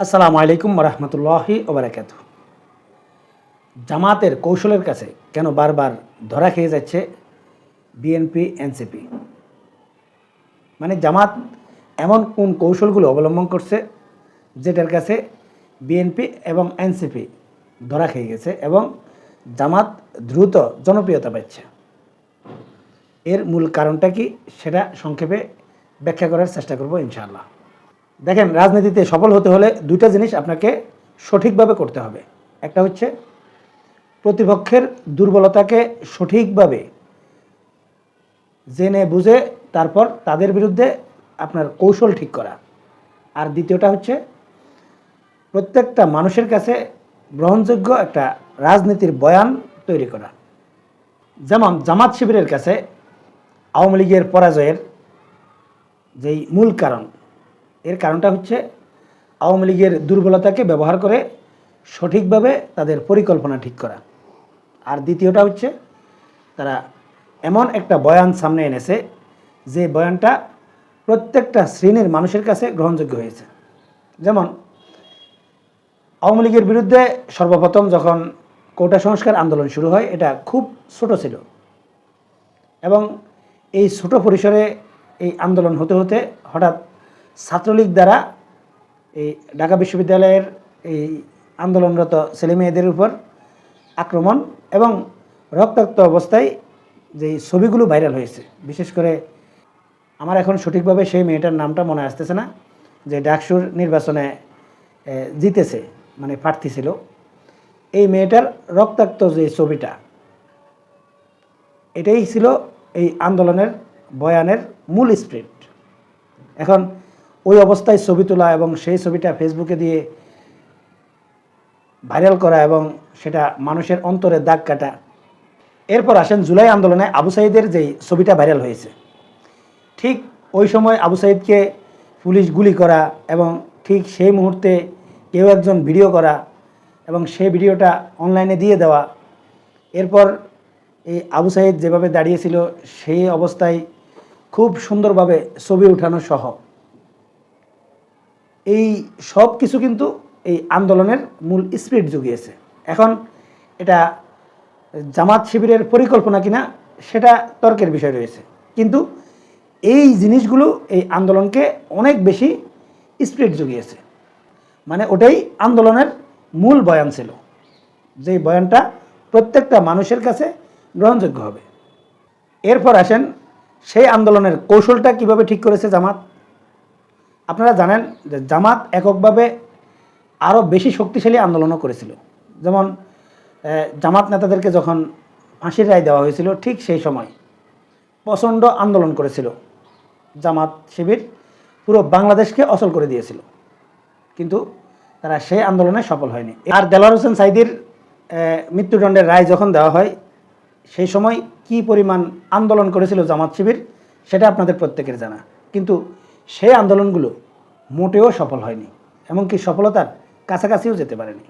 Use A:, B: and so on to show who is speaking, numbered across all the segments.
A: আসসালামু আলাইকুম রহমতুল্লাহি ওবরাকাত জামাতের কৌশলের কাছে কেন বারবার ধরা খেয়ে যাচ্ছে বিএনপি এনসিপি মানে জামাত এমন কোন কৌশলগুলো অবলম্বন করছে যেটার কাছে বিএনপি এবং এনসিপি ধরা খেয়ে গেছে এবং জামাত দ্রুত জনপ্রিয়তা পাচ্ছে? এর মূল কারণটা কি সেটা সংক্ষেপে ব্যাখ্যা করার চেষ্টা করব ইনশাআল্লাহ। দেখেন, রাজনীতিতে সফল হতে হলে দুইটা জিনিস আপনাকে সঠিকভাবে করতে হবে। একটা হচ্ছে, প্রতিপক্ষের দুর্বলতাকে সঠিকভাবে জেনে বুঝে তারপর তাদের বিরুদ্ধে আপনার কৌশল ঠিক করা। আর দ্বিতীয়টা হচ্ছে, প্রত্যেকটা মানুষের কাছে গ্রহণযোগ্য একটা রাজনীতির বয়ান তৈরি করা। যেমন জামাত শিবিরের কাছে আওয়ামী লীগের পরাজয়ের যেই মূল কারণ এর কারণটা হচ্ছে আওয়ামী লীগের দুর্বলতাকে ব্যবহার করে সঠিকভাবে তাদের পরিকল্পনা ঠিক করা। আর দ্বিতীয়টা হচ্ছে, তারা এমন একটা বয়ান সামনে এনেছে যে বয়ানটা প্রত্যেকটা শ্রেণির মানুষের কাছে গ্রহণযোগ্য হয়েছে। যেমন, আওয়ামী লীগের বিরুদ্ধে সর্বপ্রথম যখন কোটা সংস্কার আন্দোলন শুরু হয়, এটা খুব ছোট ছিল। এবং এই ছোট পরিসরে এই আন্দোলন হতে হতে হঠাৎ ছাত্রলীগ দ্বারা এই ঢাকা বিশ্ববিদ্যালয়ের এই আন্দোলনরত ছেলেমেয়েদের উপর আক্রমণ এবং রক্তাক্ত অবস্থায় যে ছবিগুলো ভাইরাল হয়েছে, বিশেষ করে আমার এখন সঠিকভাবে সেই মেয়েটার নামটা মনে আসতেছে না, যে ডাকসুর নির্বাচনে জিতেছে মানে প্রার্থী ছিল। এই মেয়েটার রক্তাক্ত যে ছবিটা, এটাই ছিল এই আন্দোলনের বয়ানের মূল স্প্রিট এখন ওই অবস্থায় ছবি তোলা এবং সেই ছবিটা ফেসবুকে দিয়ে ভাইরাল করা এবং সেটা মানুষের অন্তরে দাগ কাটা। এরপর আসেন জুলাই আন্দোলনে আবু সাইদের যেই ছবিটা ভাইরাল হয়েছে। ঠিক ওই সময় আবু সাইদকে পুলিশ গুলি করা এবং ঠিক সেই মুহূর্তে কেউ একজন ভিডিও করা এবং সেই ভিডিওটা অনলাইনে দিয়ে দেওয়া। এরপর এই আবু সাইদ যেভাবে দাঁড়িয়েছিল সেই অবস্থায় খুব সুন্দরভাবে ছবি উঠানো সহ। এই সব কিছু কিন্তু এই আন্দোলনের মূল স্পিরিট জুগিয়েছে। এখন এটা জামাত শিবিরের পরিকল্পনা কিনা, সেটা তর্কের বিষয় রয়েছে। কিন্তু এই জিনিসগুলো, এই আন্দোলনকে অনেক বেশি স্পিরিট জুগিয়েছে। মানে ওটাই আন্দোলনের মূল বয়ান ছিল। যে বয়ানটা প্রত্যেকটা মানুষের কাছে গ্রহণযোগ্য হবে। এরপর আসেন সেই আন্দোলনের কৌশলটা কীভাবে ঠিক করেছে জামাত? আপনারা জানেন যে জামাত এককভাবে আরও বেশি শক্তিশালী আন্দোলনও করেছিল। যেমন জামাত নেতাদেরকে যখন ফাঁসির রায় দেওয়া হয়েছিল, ঠিক সেই সময় প্রচণ্ড আন্দোলন করেছিল। জামাত শিবির পুরো বাংলাদেশকে অচল করে দিয়েছিল। কিন্তু তারা সেই আন্দোলনে সফল হয়নি। আর দেলোয়ার হোসেন সাইদির মৃত্যুদণ্ডের রায় যখন দেওয়া হয়, সেই সময় কি পরিমাণ আন্দোলন করেছিল জামাত শিবির, সেটা আপনাদের প্রত্যেকের জানা। কিন্তু সেই আন্দোলনগুলো মোটেও সফল হয়নি, এমনকি সফলতার কাছাকাছিও যেতে পারেনি।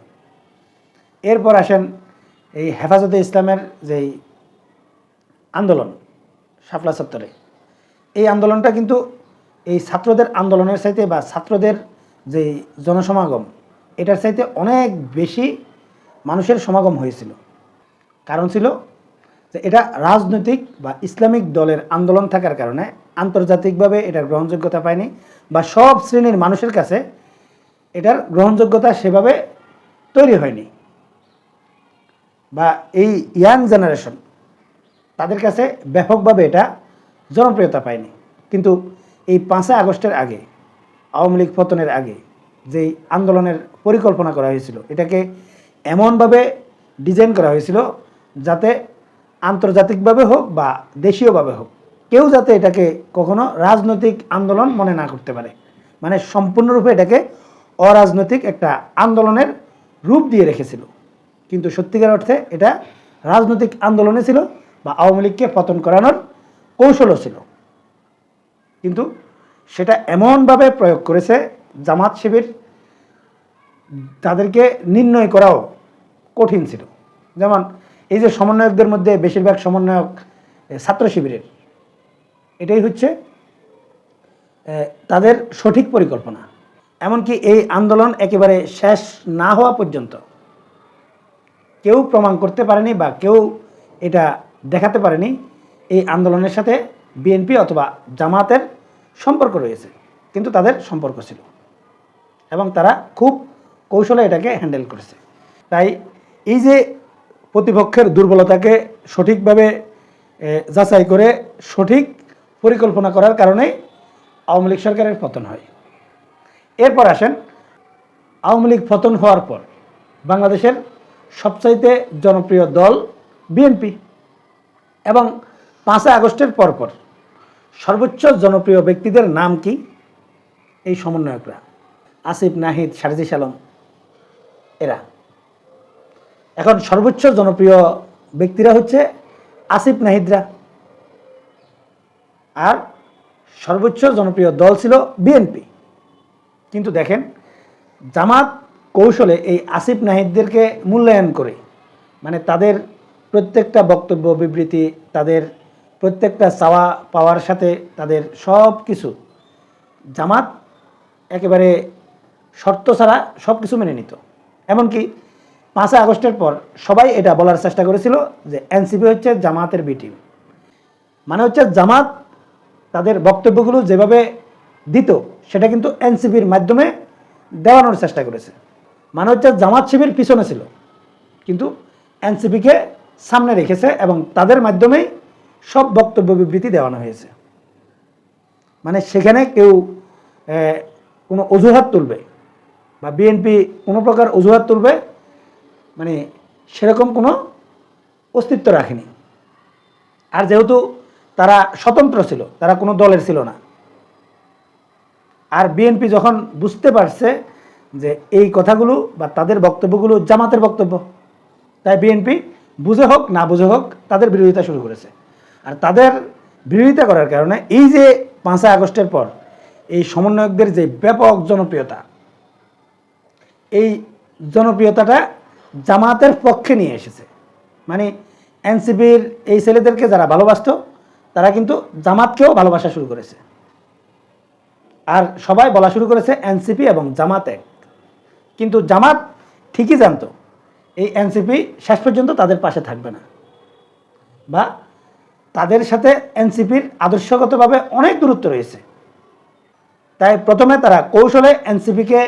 A: এরপর আসেন এই হেফাজতে ইসলামের যেই আন্দোলন, শাপলা চত্বরে। এই আন্দোলনটা কিন্তু এই ছাত্রদের আন্দোলনের চাইতে বা ছাত্রদের যে জনসমাগম, এটার চাইতে অনেক বেশি মানুষের সমাগম হয়েছিল। কারণ ছিল যে এটা রাজনৈতিক বা ইসলামিক দলের আন্দোলন থাকার কারণে আন্তর্জাতিকভাবে এটার গ্রহণযোগ্যতা পায়নি বা সব শ্রেণির মানুষের কাছে এটার গ্রহণযোগ্যতা সেভাবে তৈরি হয়নি। বা এই ইয়াং জেনারেশন তাদের কাছে ব্যাপকভাবে এটা জনপ্রিয়তা পায়নি। কিন্তু এই পাঁচই আগস্টের আগে, আওয়ামী লীগ পতনের আগে যেই আন্দোলনের পরিকল্পনা করা হয়েছিল, এটাকে এমনভাবে ডিজাইন করা হয়েছিল যাতে আন্তর্জাতিকভাবে হোক বা দেশীয়ভাবে হোক, কেউ যাতে এটাকে কখনো রাজনৈতিক আন্দোলন মনে না করতে পারে। মানে সম্পূর্ণরূপে এটাকে অরাজনৈতিক একটা আন্দোলনের রূপ দিয়ে রেখেছিল। কিন্তু সত্যিকার অর্থে এটা রাজনৈতিক আন্দোলনে ছিল বা আওয়ামী লীগকে পতন করানোর কৌশলও ছিল। কিন্তু সেটা এমনভাবে প্রয়োগ করেছে জামাত শিবির, তাদেরকে নির্ণয় করাও কঠিন ছিল। যেমন এই যে সমন্বয়কদের মধ্যে বেশিরভাগ সমন্বয়ক ছাত্র শিবিরের, এটাই হচ্ছে তাদের সঠিক পরিকল্পনা। এমনকি এই আন্দোলন একেবারে শেষ না হওয়া পর্যন্ত কেউ প্রমাণ করতে পারেনি বা কেউ এটা দেখাতে পারেনি, এই আন্দোলনের সাথে বিএনপি অথবা জামাতের সম্পর্ক রয়েছে, কিন্তু তাদের সম্পর্ক ছিল এবং তারা খুব কৌশলে এটাকে হ্যান্ডেল করেছে। তাই এই যে প্রতিপক্ষের দুর্বলতাকে সঠিকভাবে যাচাই করে সঠিক পরিকল্পনা করার কারণেই আওয়ামী লীগ সরকারের পতন হয়। এরপর আসেন, আওয়ামী লীগ পতন হওয়ার পর বাংলাদেশের সবচাইতে জনপ্রিয় দল বিএনপি এবং পাঁচই আগস্টের পরপর সর্বোচ্চ জনপ্রিয় ব্যক্তিদের নাম কি? এই সমন্বয়করা, আসিফ, নাহিদ, সারজিস আলম, এরা। এখন সর্বোচ্চ জনপ্রিয় ব্যক্তিরা হচ্ছে আসিফ নাহিদরা। আর সর্বোচ্চ জনপ্রিয় দল ছিল বিএনপি। কিন্তু দেখেন, জামাত কৌশলে এই আসিফ নাহিদদেরকে মূল্যায়ন করে মানে তাদের প্রত্যেকটা বক্তব্য, বিবৃতি, তাদের প্রত্যেকটা চাওয়া পাওয়ার সাথে তাদের সব কিছু জামাত একেবারে শর্ত ছাড়া সব কিছু মেনে নিত। এমনকি পাঁচই আগস্টের পর সবাই এটা বলার চেষ্টা করেছিল যে এনসিপি হচ্ছে জামাতের বি টিম মানে হচ্ছে জামাত তাদের বক্তব্যগুলো যেভাবে দিত, সেটা কিন্তু এনসিপির মাধ্যমে দেওয়ানোর চেষ্টা করেছে। মানে হচ্ছে জামাত শিবির পিছনে ছিল, কিন্তু এনসিপিকে সামনে রেখেছে এবং তাদের মাধ্যমেই সব বক্তব্য বিবৃতি দেওয়ানো হয়েছে। মানে সেখানে কেউ কোনো অজুহাত তুলবে বা বিএনপি কোনো প্রকার অজুহাত তুলবে মানে সেরকম কোনো অস্তিত্ব রাখেনি। আর যেহেতু তারা স্বতন্ত্র ছিল, তারা কোনো দলের ছিল না। আর বিএনপি যখন বুঝতে পারছে যে এই কথাগুলো বা তাদের বক্তব্যগুলো জামাতের বক্তব্য, তাই বিএনপি বুঝে হোক, না বুঝে হোক, তাদের বিরোধিতা শুরু করেছে। আর তাদের বিরোধিতা করার কারণে এই যে পাঁচই আগস্টের পর এই সমন্বয়কদের যে ব্যাপক জনপ্রিয়তা, এই জনপ্রিয়তাটা জামাতের পক্ষে নিয়ে এসেছে। মানে এনসিপির এই ছেলেদেরকে যারা ভালোবাসতো, তারা কিন্তু জামাতকেও ভালোবাসা শুরু করেছে। আর সবাই বলা শুরু করেছে এনসিপি এবং জামাত। এক কিন্তু জামাত ঠিকই জানতো, এই এনসিপি শেষ পর্যন্ত তাদের পাশে থাকবে না। বা তাদের সাথে এনসিপির আদর্শগতভাবে অনেক দূরত্ব রয়েছে। তাই প্রথমে তারা কৌশলে এনসিপিকে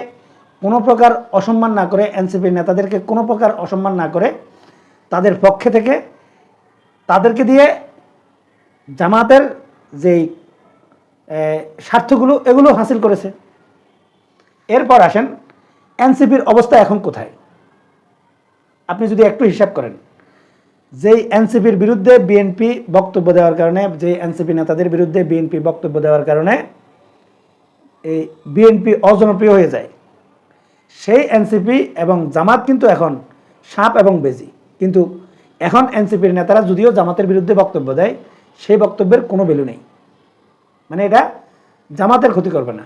A: কোনো প্রকার অসম্মান না করে এনসিপির নেতাদেরকে কোনো প্রকার অসম্মান না করে তাদের পক্ষে থেকে তাদেরকে দিয়ে জামাতের যেই স্বার্থগুলো, এগুলো হাসিল করেছে। এরপর আসেন, এনসিপির অবস্থা এখন কোথায়? আপনি যদি একটু হিসাব করেন, যেই এনসিপির বিরুদ্ধে বিএনপি বক্তব্য দেওয়ার কারণে যে এনসিপি নেতাদের বিরুদ্ধে বিএনপি বক্তব্য দেওয়ার কারণে, এই বিএনপি অজনপ্রিয় হয়ে যায়। সেই এনসিপি এবং জামাত কিন্তু এখন সাপ এবং বেজি। কিন্তু এখন এনসিপির নেতারা যদিও জামাতের বিরুদ্ধে বক্তব্য দেয়, সেই বক্তব্যের কোনো ভ্যালু নেই। মানে এটা জামাতের ক্ষতি করবে না।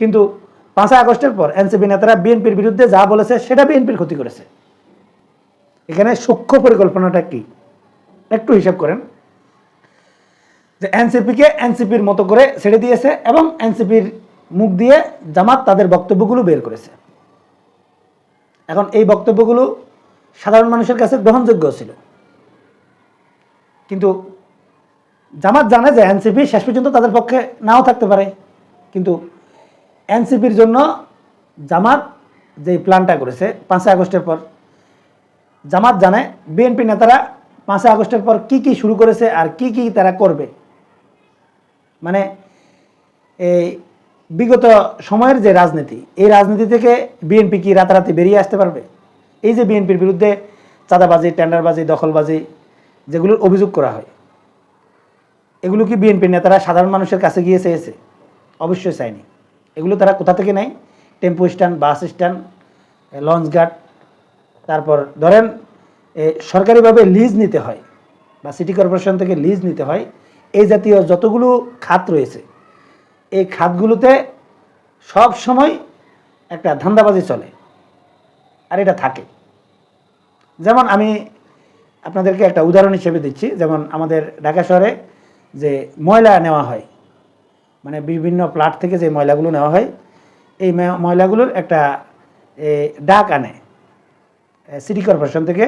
A: কিন্তু পাঁচই আগস্টের পর এনসিপি নেতারা বিএনপির বিরুদ্ধে যা বলেছে, সেটা বিএনপির ক্ষতি করেছে। এখানে সূক্ষ্ম পরিকল্পনাটা কি? একটু হিসাব করেন। যে এনসিপিকে এনসিপির মতো করে ছেড়ে দিয়েছে এবং এনসিপির মুখ দিয়ে জামাত তাদের বক্তব্যগুলো বের করেছে। এখন এই বক্তব্যগুলো সাধারণ মানুষের কাছে গ্রহণযোগ্য ছিল। কিন্তু জামাত জানে যে এনসিপি শেষ পর্যন্ত তাদের পক্ষে নাও থাকতে পারে। কিন্তু এনসিপির জন্য জামাত যে প্ল্যানটা করেছে পাঁচই আগস্টের পর, জামাত জানে বিএনপি নেতারা পাঁচই আগস্টের পর কি কি শুরু করেছে আর কি কি তারা করবে। মানে এই বিগত সময়ের যে রাজনীতি, এই রাজনীতি থেকে বিএনপি কি রাতারাতি বেরিয়ে আসতে পারবে? এই যে বিএনপির বিরুদ্ধে চাঁদাবাজি, টেন্ডারবাজি, দখলবাজি যেগুলোর অভিযোগ করা হয়, এগুলো কি বিএনপি নেতারা সাধারণ মানুষের কাছে গিয়ে চেয়েছে? অবশ্যই চায়নি। এগুলো তারা কোথা থেকে নেয়? Tempo stand, bus stand launch ঘাট, তারপর ধরেন সরকারিভাবে লিজ নিতে হয় বা সিটি কর্পোরেশন থেকে লিজ নিতে হয়, এই জাতীয় যতগুলো খাত রয়েছে এই খাতগুলোতে সব সময় একটা ধান্দাবাজি চলে, আর এটা থাকে। যেমন আমি আপনাদেরকে একটা উদাহরণ হিসেবে দিচ্ছি, যেমন আমাদের ঢাকা শহরে যে ময়লা নেওয়া হয় মানে বিভিন্ন প্লাট থেকে যে ময়লাগুলো নেওয়া হয়, এই ময়লাগুলোর একটা ডাক আনে সিটি কর্পোরেশন থেকে।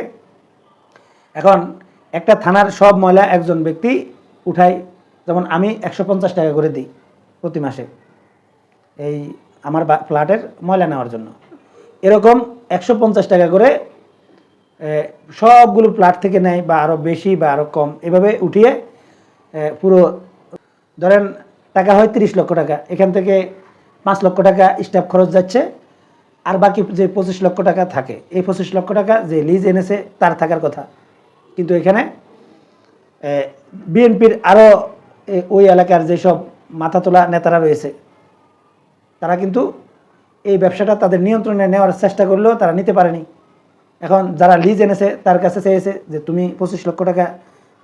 A: এখন একটা থানার সব ময়লা একজন ব্যক্তি উঠায়, যেমন আমি একশো পঞ্চাশ টাকা করে দিই। প্রতি মাসে। এই আমার ফ্ল্যাটের ময়লা নেওয়ার জন্য। এরকম একশো পঞ্চাশ টাকা করে সবগুলো ফ্ল্যাট থেকে নেয় বা আরও বেশি বা আরও কম, এভাবে উঠিয়ে পুরো, ধরেন টাকা হয় তিরিশ লক্ষ টাকা, এখান থেকে পাঁচ লক্ষ টাকা স্টাফ খরচ যাচ্ছে, আর বাকি যে পঁচিশ লক্ষ টাকা থাকে, এই পঁচিশ লক্ষ টাকা যে লিজ এনেছে, তার থাকার কথা। কিন্তু এখানে বিএনপির আরও ওই এলাকার যেসব মাথা তোলা নেতারা রয়েছে। তারা কিন্তু এই ব্যবসাটা তাদের নিয়ন্ত্রণে নেওয়ার চেষ্টা করলেও তারা নিতে পারেনি। এখন যারা লিজ এনেছে, তার কাছে চেয়েছে যে, তুমি পঁচিশ লক্ষ টাকা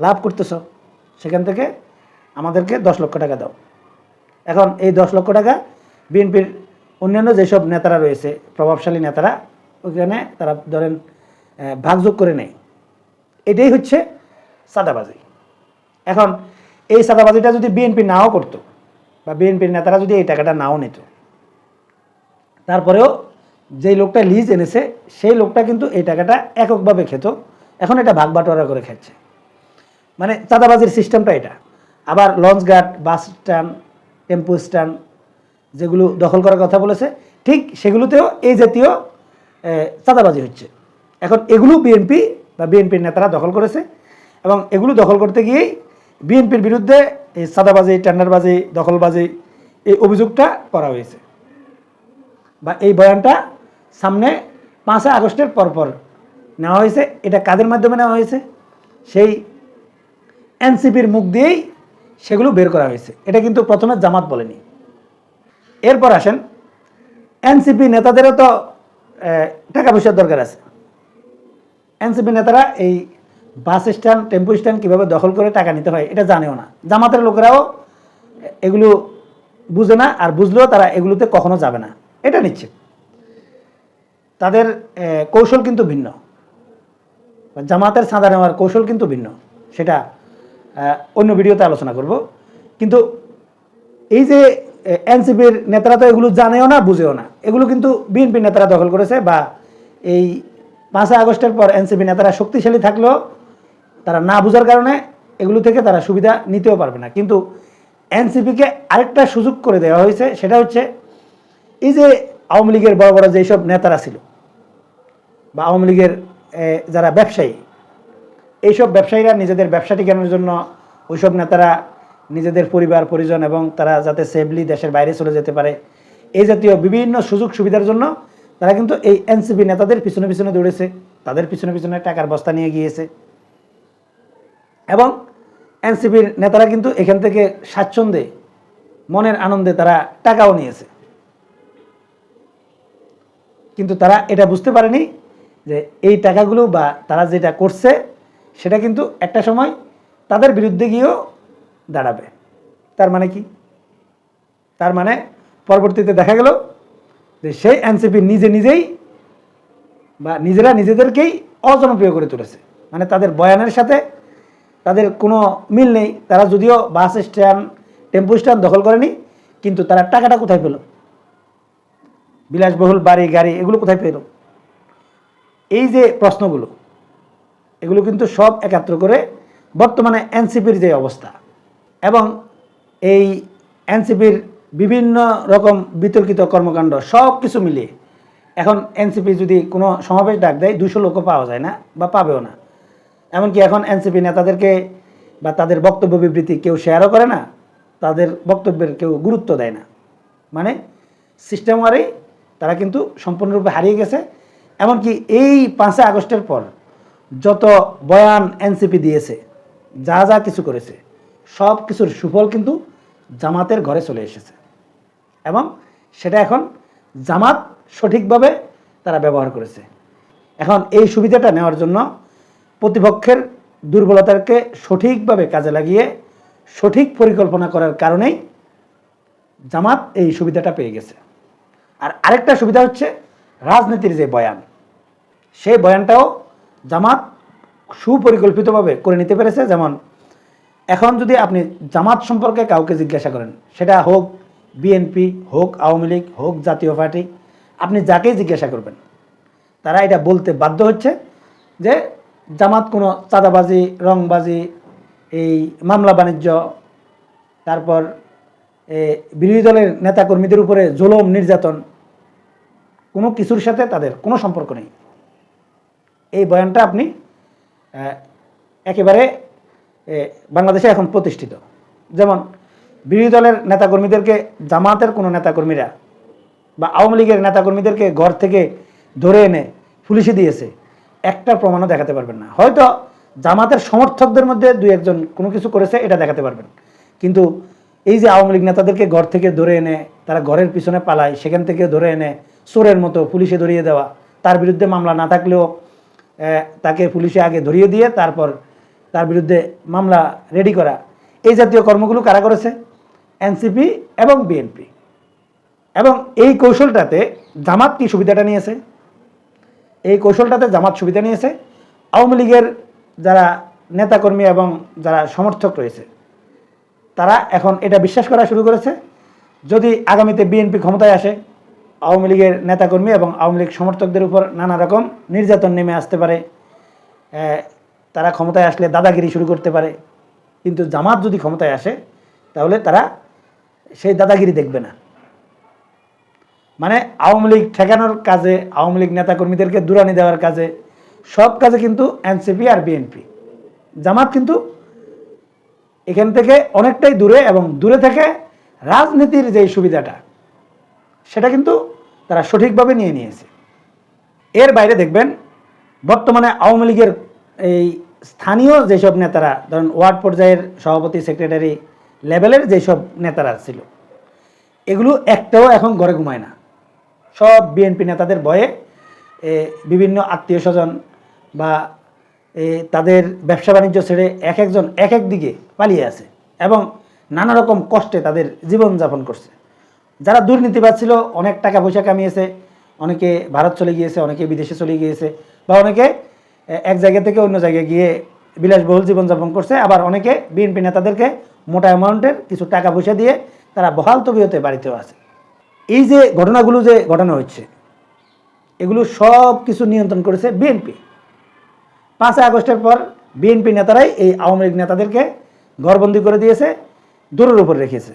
A: লাভ করতেছ, সেখান থেকে আমাদেরকে দশ লক্ষ টাকা দাও। এখন এই দশ লক্ষ টাকা বিএনপির অন্যান্য যেসব নেতারা রয়েছে, প্রভাবশালী নেতারা ওখানে তারা ধরেন ভাগযোগ করে নেয়। এটাই হচ্ছে সাদাবাজি এখন এই সাদাবাজিটা যদি বিএনপি নাও করতো বা বিএনপির নেতারা যদি এই টাকাটা নাও নিত। তারপরেও যেই লোকটা লিজ এনেছে, সেই লোকটা কিন্তু এই টাকাটা এককভাবে খেত। এখন এটা ভাগ বাটোয়ারা করে খাচ্ছে। মানে চাঁদাবাজির সিস্টেমটা এটা। আবার লঞ্চ ঘাট বাস স্ট্যান্ড টেম্পো স্ট্যান্ড যেগুলো দখল করার কথা বলেছে, ঠিক সেগুলোতেও এই জাতীয় চাঁদাবাজি হচ্ছে। এখন এগুলো বিএনপি বা বিএনপির নেতারা দখল করেছে এবং এগুলো দখল করতে গিয়েই বিএনপির বিরুদ্ধে এই চাঁদাবাজি, টেন্ডারবাজি, দখলবাজি এই অভিযোগটা করা হয়েছে। বা এই বয়ানটা সামনে পাঁচই আগস্টের পরপর নেওয়া হয়েছে। এটা কাদের মাধ্যমে নেওয়া হয়েছে? সেই এনসিপির মুখ দিয়েই সেগুলো বের করা হয়েছে। এটা কিন্তু প্রথমে জামাত বলেনি। এরপর আসেন, এনসিপি নেতাদেরও তো টাকা পয়সার দরকার আছে। এনসিপি নেতারা এই বাস স্ট্যান্ড, টেম্পো স্ট্যান্ড কীভাবে দখল করে টাকা নিতে হয়, এটা জানেও না। জামাতের লোকেরাও এগুলো বুঝে না আর বুঝলেও তারা এগুলোতে কখনো যাবে না। এটা নিশ্চিত। তাদের কৌশল কিন্তু ভিন্ন। জামাতের চাঁদা নেওয়ার কৌশল কিন্তু ভিন্ন। সেটা অন্য ভিডিওতে আলোচনা করব। কিন্তু এই যে এনসিপির নেতারা তো এগুলো জানেও না, বুঝেও না। এগুলো কিন্তু বিএনপির নেতারা দখল করেছে বা এই পাঁচই আগস্টের পর এনসিপি নেতারা শক্তিশালী থাকলেও তারা না বুঝার কারণে এগুলো থেকে তারা সুবিধা নিতেও পারবে না। কিন্তু এনসিপিকে আরেকটা সুযোগ করে দেওয়া হয়েছে, সেটা হচ্ছে এই যে আওয়ামী লীগের বড় বড় যেসব নেতারা ছিল বা আওয়ামী লীগের যারা ব্যবসায়ী, এইসব ব্যবসায়ীরা নিজেদের ব্যবসা টিকানোর জন্য ওইসব নেতারা নিজেদের পরিবার, পরিজন এবং তারা যাতে সেফলি দেশের বাইরে চলে যেতে পারে, এই জাতীয় বিভিন্ন সুযোগ সুবিধার জন্য তারা কিন্তু এই এনসিপি নেতাদের পিছনে পিছনে দৌড়েছে, তাদের পিছনে পিছনে টাকার বস্তা নিয়ে গিয়েছে। এবং এনসিপির নেতারা কিন্তু এখান থেকে স্বাচ্ছন্দ্যে, মনের আনন্দে তারা টাকাও নিয়েছে। কিন্তু তারা এটা বুঝতে পারেনি যে এই টাকাগুলো বা তারা যেটা করছে, সেটা কিন্তু একটা সময় তাদের বিরুদ্ধে গিয়েও দাঁড়াবে। তার মানে কি? তার মানে পরবর্তীতে দেখা গেল যে সেই এনসিপি নিজে নিজেই বা নিজেরা নিজেদেরকেই অজনপ্রিয় করে তুলেছে। মানে তাদের বয়ানের সাথে তাদের কোনো মিল নেই। তারা যদিও বাস স্ট্যান্ড, টেম্পো স্ট্যান্ড দখল করেনি, কিন্তু তারা টাকাটা কোথায় পেল? বিলাসবহুল বাড়ি, গাড়ি, এগুলো কোথায় পেল? এই যে প্রশ্নগুলো, এগুলো কিন্তু সব একাত্র করে বর্তমানে এনসিপির যে অবস্থা এবং এই এনসিপির বিভিন্ন রকম বিতর্কিত কর্মকাণ্ড সব কিছু মিলিয়ে এখন এনসিপি যদি কোনো সমাবেশ ডাক দেয়, দুশো লোকও পাওয়া যায় না বা পাবেও না। এমনকি এখন এনসিপি নেতাদেরকে বা তাদের বক্তব্য বিবৃতি কেউ শেয়ারও করে না, তাদের বক্তব্যের কেউ গুরুত্ব দেয় না। মানে সিস্টেম ওয়ারেই তারা কিন্তু সম্পূর্ণরূপে হারিয়ে গেছে। এমনকি এই পাঁচই আগস্টের পর যত বয়ান এনসিপি দিয়েছে, যা যা কিছু করেছে, সব কিছুর সুফল কিন্তু জামাতের ঘরে চলে এসেছে। এবং সেটা এখন জামাত সঠিকভাবে তারা ব্যবহার করেছে। এখন এই সুবিধাটা নেওয়ার জন্য প্রতিপক্ষের দুর্বলতাকে সঠিকভাবে কাজে লাগিয়ে সঠিক পরিকল্পনা করার কারণেই জামাত এই সুবিধাটা পেয়ে গেছে। আর আরেকটা সুবিধা হচ্ছে রাজনীতির যে বয়ান, সেই বয়ানটাও জামাত সুপরিকল্পিতভাবে করে নিতে পেরেছে। যেমন, এখন যদি আপনি জামাত সম্পর্কে কাউকে জিজ্ঞাসা করেন, সেটা হোক বিএনপি, হোক আওয়ামী লীগ, হোক জাতীয় পার্টি, আপনি যাকেই জিজ্ঞাসা করবেন, তারা এটা বলতে বাধ্য হচ্ছে যে জামাত কোনো চাঁদাবাজি, রংবাজি, এই মামলা বাণিজ্য, তারপর বিরোধী দলের নেতাকর্মীদের উপরে জুলম, নির্যাতন, কোনো কিছুর সাথে তাদের কোনো সম্পর্ক নেই। এই বয়ানটা আপনি একেবারে বাংলাদেশে এখন প্রতিষ্ঠিত। যেমন, বিরোধী দলের নেতাকর্মীদেরকে, জামাতের কোনো নেতাকর্মীরা বা আওয়ামী লীগের নেতাকর্মীদেরকে ঘর থেকে ধরে এনে পুলিশে দিয়েছে। একটা প্রমাণও দেখাতে পারবেন না। হয়তো জামাতের সমর্থকদের মধ্যে দুই একজন কোনো কিছু করেছে, এটা দেখাতে পারবেন। কিন্তু এই যে আওয়ামী লীগ নেতাদেরকে ঘর থেকে ধরে এনে, তারা ঘরের পিছনে পালায়, সেখান থেকে ধরে এনে চোরের মতো পুলিশে ধরিয়ে দেওয়া, তার বিরুদ্ধে মামলা না থাকলেও তাকে পুলিশে আগে ধরিয়ে দিয়ে তারপর তার বিরুদ্ধে মামলা রেডি করা। এই জাতীয় কর্মগুলো কারা করেছে? এনসিপি এবং বিএনপি। এবং এই কৌশলটাতে জামাত কি সুবিধাটা নিয়েছে? এই কৌশলটাতে জামাত সুবিধা নিয়েছে। আওয়ামী লীগের যারা নেতাকর্মী এবং যারা সমর্থক রয়েছে, তারা এখন এটা বিশ্বাস করা শুরু করেছে। যদি আগামীতে বিএনপি ক্ষমতায় আসে, আওয়ামী লীগের নেতাকর্মী এবং আওয়ামী লীগ সমর্থকদের উপর নানা রকম নির্যাতন নেমে আসতে পারে। তারা ক্ষমতায় আসলে দাদাগিরি শুরু করতে পারে। কিন্তু জামাত যদি ক্ষমতায় আসে, তাহলে তারা সেই দাদাগিরি দেখবে না। মানে আওয়ামী লীগ ঠেকানোর কাজে, আওয়ামী লীগ নেতাকর্মীদেরকে দূরানি দেওয়ার কাজে, সব কাজে কিন্তু এনসিপি আর বিএনপি। জামাত কিন্তু এখান থেকে অনেকটাই দূরে এবং দূরে থেকে রাজনীতির যে সুবিধাটা, সেটা কিন্তু তারা সঠিকভাবে নিয়ে নিয়েছে। এর বাইরে দেখবেন, বর্তমানে আওয়ামী লীগের এই স্থানীয় যেসব নেতারা, ধরেন ওয়ার্ড পর্যায়ের সভাপতি, সেক্রেটারি লেভেলের যেসব নেতারা ছিল, এগুলো একটাও এখন ঘরে ঘুমায় না। সব বিএনপি নেতাদের ভয়ে বিভিন্ন আত্মীয় স্বজন বা তাদের ব্যবসা বাণিজ্য ছেড়ে এক একজন এক এক দিকে পালিয়ে আছে এবং নানা রকম কষ্টে তাদের জীবনযাপন করছে। যারা দুর্নীতিবাদ ছিল, অনেক টাকা পয়সা কামিয়েছে, অনেকে ভারত চলে গিয়েছে, অনেকে বিদেশে চলে গিয়েছে বা অনেকে এক জায়গা থেকে অন্য জায়গায় গিয়ে বিলাসবহুল জীবনযাপন করছে, আবার অনেকে বিএনপি নেতাদেরকে মোটা অ্যামাউন্টের কিছু টাকা পয়সা দিয়ে তারা বহাল তবিয়তে বাড়িতেও আছে। এই যে ঘটনাগুলো যে ঘটানো হচ্ছে, এগুলো সব কিছু নিয়ন্ত্রণ করেছে বিএনপি পাঁচই আগস্টের পর বিএনপি নেতারাই এই আওয়ামী লীগ নেতাদেরকে ঘরবন্দি করে দিয়েছে, দূরের উপর রেখেছে।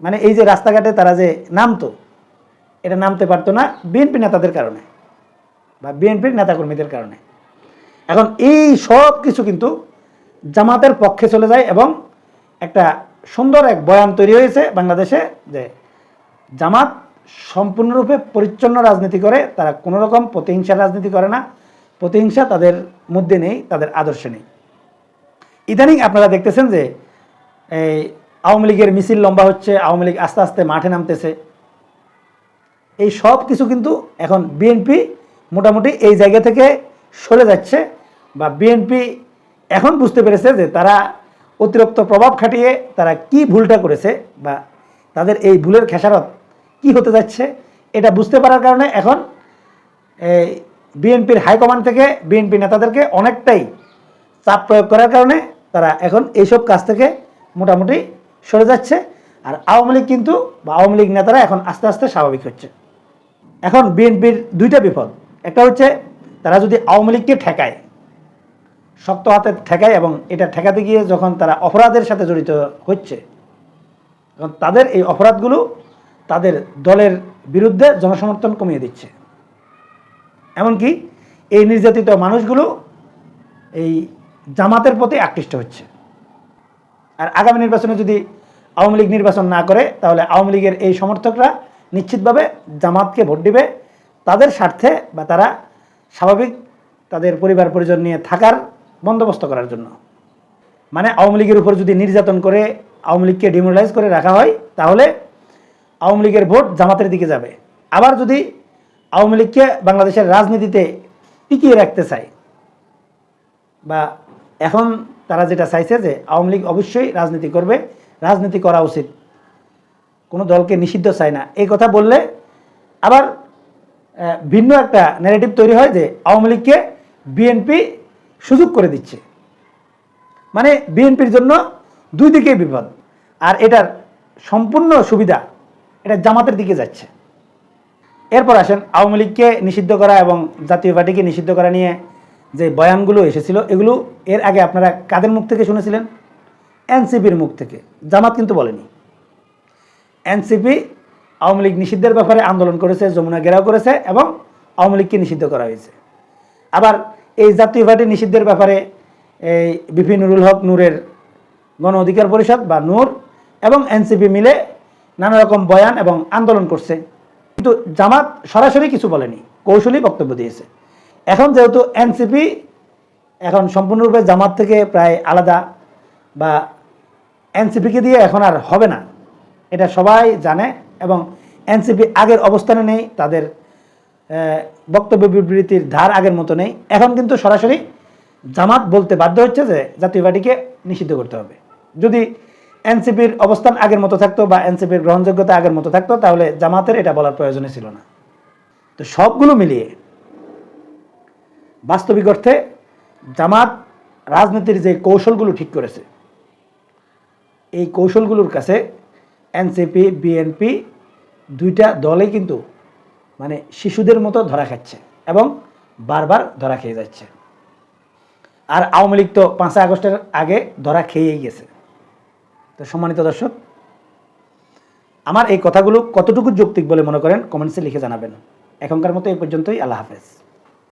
A: মানে এই যে রাস্তাঘাটে তারা যে নামতো, এটা নামতে পারতো না বিএনপি নেতাদের কারণে বা বিএনপির নেতাকর্মীদের কারণে। এখন এই সব কিছু কিন্তু জামাতের পক্ষে চলে যায় এবং একটা সুন্দর এক বয়ান তৈরি হয়েছে বাংলাদেশে যে জামাত সম্পূর্ণরূপে পরিচ্ছন্ন রাজনীতি করে, তারা কোনো রকম প্রতিহিংসার রাজনীতি করে না। প্রতিহিংসা তাদের মধ্যে নেই, তাদের আদর্শে নেই। ইদানিং আপনারা দেখতেছেন যে, এই আওয়ামী লীগের মিছিল লম্বা হচ্ছে, আওয়ামী লীগ আস্তে আস্তে মাঠে নামতেছে। এই সব কিছু কিন্তু এখন বিএনপি মোটামুটি এই জায়গা থেকে সরে যাচ্ছে বা বিএনপি এখন বুঝতে পেরেছে যে তারা অতিরিক্ত প্রভাব খাটিয়ে তারা কি ভুলটা করেছে বা তাদের এই ভুলের খেসারত কি হতে যাচ্ছে এটা বুঝতে পারার কারণে এখন এই বিএনপির হাইকমান্ড থেকে বিএনপি নেতাদেরকে অনেকটাই চাপ প্রয়োগ করার কারণে তারা এখন এইসব কাজ থেকে মোটামুটি সরে যাচ্ছে। আর আওয়ামী লীগ কিন্তু, বা আওয়ামী লীগ নেতারা এখন আস্তে আস্তে স্বাভাবিক হচ্ছে। এখন বিএনপির দুইটা বিপদ। একটা হচ্ছে, তারা যদি আওয়ামী লীগকে ঠেকায়, শক্ত হাতে ঠেকায় এবং এটা ঠেকাতে গিয়ে যখন তারা অপরাধের সাথে জড়িত হচ্ছে, তখন তাদের এই অপরাধগুলো তাদের দলের বিরুদ্ধে জনসমর্থন কমিয়ে দিচ্ছে। এমনকি এই নির্যাতিত মানুষগুলো এই জামাতের প্রতি আকৃষ্ট হচ্ছে। আর আগামী নির্বাচনে যদি আওয়ামী লীগ নির্বাচন না করে, তাহলে আওয়ামী লীগের এই সমর্থকরা নিশ্চিতভাবে জামাতকে ভোট দিবে। তাদের স্বার্থে বা তারা স্বাভাবিক তাদের পরিবার পরিজন নিয়ে থাকার বন্দোবস্ত করার জন্য। মানে আওয়ামী লীগের উপর যদি নির্যাতন করে, আওয়ামী লীগকে ডিমোরালাইজ করে রাখা হয়, তাহলে আওয়ামী লীগের ভোট জামাতের দিকে যাবে। আবার যদি আওয়ামী লীগকে বাংলাদেশের রাজনীতিতে টিকিয়ে রাখতে চায়, বা এখন তারা যেটা চাইছে যে আওয়ামী লীগ অবশ্যই রাজনীতি করবে, রাজনীতি করা উচিত। কোনো দলকে নিষিদ্ধ চায় না। এই কথা বললে আবার ভিন্ন একটা ন্যারেটিভ তৈরি হয় যে আওয়ামী লীগকে বিএনপি সুযোগ করে দিচ্ছে। মানে বিএনপির জন্য দুই দিকেই বিপদ। আর এটার সম্পূর্ণ সুবিধা এটা জামাতের দিকে যাচ্ছে। এরপর আসেন আওয়ামী লীগকে নিষিদ্ধ করা এবং জাতীয় পার্টিকে নিষিদ্ধ করা নিয়ে যে বয়ানগুলো এসেছিল, এগুলো এর আগে আপনারা কাদের মুখ থেকে শুনেছিলেন? এনসিপির মুখ থেকে। জামাত কিন্তু বলেনি। এনসিপি আওয়ামী লীগ নিষিদ্ধের ব্যাপারে আন্দোলন করেছে, যমুনা ঘেরাও করেছে এবং আওয়ামী লীগকে নিষিদ্ধ করা হয়েছে। আবার এই জাতীয় পার্টি নিষিদ্ধের ব্যাপারে এই বিপি নুরুল হক, নূরের গণ অধিকার পরিষদ বা নূর এবং এনসিপি মিলে নানা রকম বয়ান এবং আন্দোলন করছে। কিন্তু জামাত সরাসরি কিছু বলেনি, কৌশলী বক্তব্য দিয়েছে। এখন যেহেতু এনসিপি এখন সম্পূর্ণরূপে জামাত থেকে প্রায় আলাদা বা এনসিপিকে দিয়ে এখন আর হবে না, এটা সবাই জানে এবং এনসিপি আগের অবস্থানে নেই, তাদের বক্তব্য বিবৃতির ধার আগের মতো নেই। এখন কিন্তু সরাসরি জামাত বলতে বাধ্য হচ্ছে যে জাতীয় পার্টিকে নিষিদ্ধ করতে হবে। যদি এনসিপির অবস্থান আগের মতো থাকতো বা এনসিপির গ্রহণযোগ্যতা আগের মতো থাকতো, তাহলে জামাতের এটা বলার প্রয়োজনই ছিল না। তো সবগুলো মিলিয়ে বাস্তবিক অর্থে জামাত রাজনীতির যে কৌশলগুলো ঠিক করেছে, এই কৌশলগুলোর কাছে এনসিপি, বিএনপি দুইটা দলে কিন্তু মানে শিশুদের মতো ধরা খাচ্ছে এবং বারবার ধরা খেয়ে যাচ্ছে। আর আওয়ামী লীগ তো পাঁচই আগস্টের আগে ধরা খেয়েই গেছে। তো সম্মানিত দর্শক, আমার এই কথাগুলো কতটুকু যৌক্তিক বলে মনে করেন? কমেন্টসে লিখে জানাবেন। এখনকার মতো এই পর্যন্তই। আল্লাহ হাফেজ।